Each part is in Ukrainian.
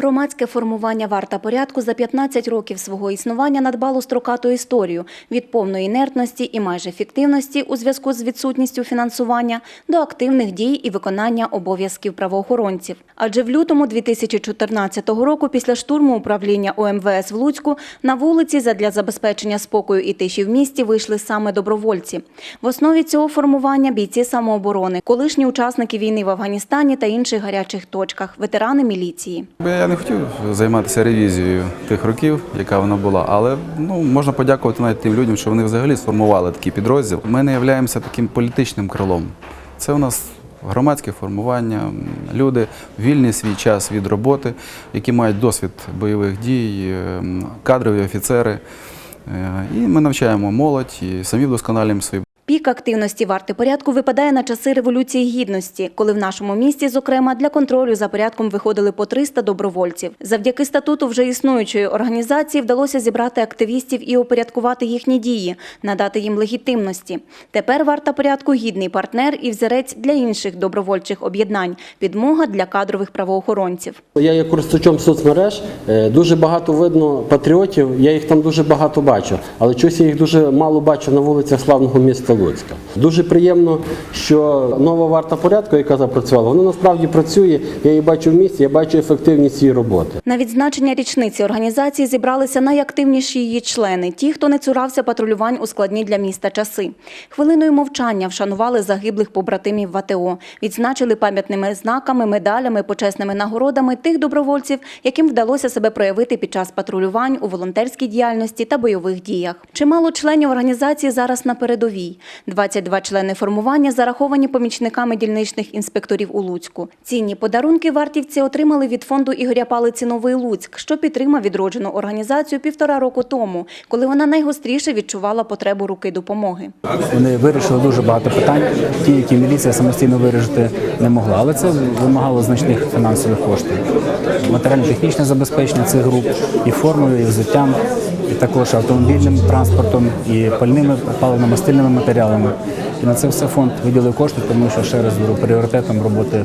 Громадське формування варта порядку за 15 років свого існування надбало строкату історію від повної інертності і майже фіктивності у зв'язку з відсутністю фінансування до активних дій і виконання обов'язків правоохоронців. Адже в лютому 2014 року, після штурму управління ОМВС в Луцьку, на вулиці задля забезпечення спокою і тиші в місті вийшли саме добровольці. В основі цього формування бійці самооборони, колишні учасники війни в Афганістані та інших гарячих точках, ветерани міліції. Не хотів займатися ревізією тих років, яка вона була, але ну, можна подякувати навіть тим людям, що вони взагалі сформували такий підрозділ. Ми не являємося таким політичним крилом. Це у нас громадське формування, люди вільний свій час від роботи, які мають досвід бойових дій, ем, кадрові офіцери. Е, І ми навчаємо молодь і самі вдосконалюємо свої Пік активності варти порядку випадає на часи Революції Гідності, коли в нашому місті, зокрема, для контролю за порядком виходили по 300 добровольців. Завдяки статуту вже існуючої організації вдалося зібрати активістів і упорядкувати їхні дії, надати їм легітимності. Тепер варта порядку гідний партнер і взірець для інших добровольчих об'єднань, підмога для кадрових правоохоронців. Я є користувачем соцмереж, е, дуже багато видно патріотів, я їх там дуже багато бачу, але чогось я їх дуже мало бачу на вулицях славного міста Луцька. Дуже приємно, що нова варта порядку, яка запрацювала, вона насправді працює. Я її бачу в місті, я бачу ефективність її роботи. На відзначення річниці організації зібралися найактивніші її члени, ті, хто не цурався патрулювань у складні для міста часи. Хвилиною мовчання вшанували загиблих побратимів в АТО, відзначили пам'ятними знаками, медалями, почесними нагородами тих добровольців, яким вдалося себе проявити під час патрулювань у волонтерській діяльності та бойових діях. Чимало членів організації зараз на передовій. 22 члени формування зараховані помічниками дільничних інспекторів у Луцьку. Цінні подарунки вартівці отримали від фонду Ігоря Палиці Новий Луцьк, що підтримав відроджену організацію півтора року тому, коли вона найгостріше відчувала потребу руки допомоги. Вони вирішили дуже багато питань, ті, які міліція самостійно вирішити не могла. Але це вимагало значних фінансових коштів. Матеріально-технічне забезпечення цих груп і формою, і взуттям, і також автомобільним транспортом, і пальними паливно-мастильними матеріалами. І на це все фонд виділив кошти, тому що ще раз говорю, пріоритетом роботи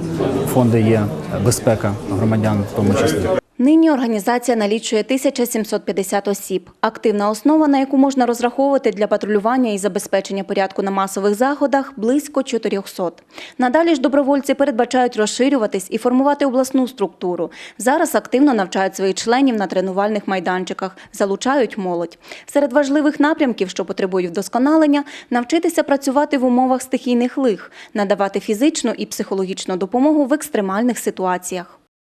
фонду є безпека громадян, в тому числі. Нині організація налічує 1750 осіб. Активна основа, на яку можна розраховувати для патрулювання і забезпечення порядку на масових заходах, близько 400. Надалі ж добровольці передбачають розширюватись і формувати обласну структуру. Зараз активно навчають своїх членів на тренувальних майданчиках, залучають молодь. Серед важливих напрямків, що потребують вдосконалення, навчитися працювати в умовах стихійних лих, надавати фізичну і психологічну допомогу в екстремальних ситуаціях.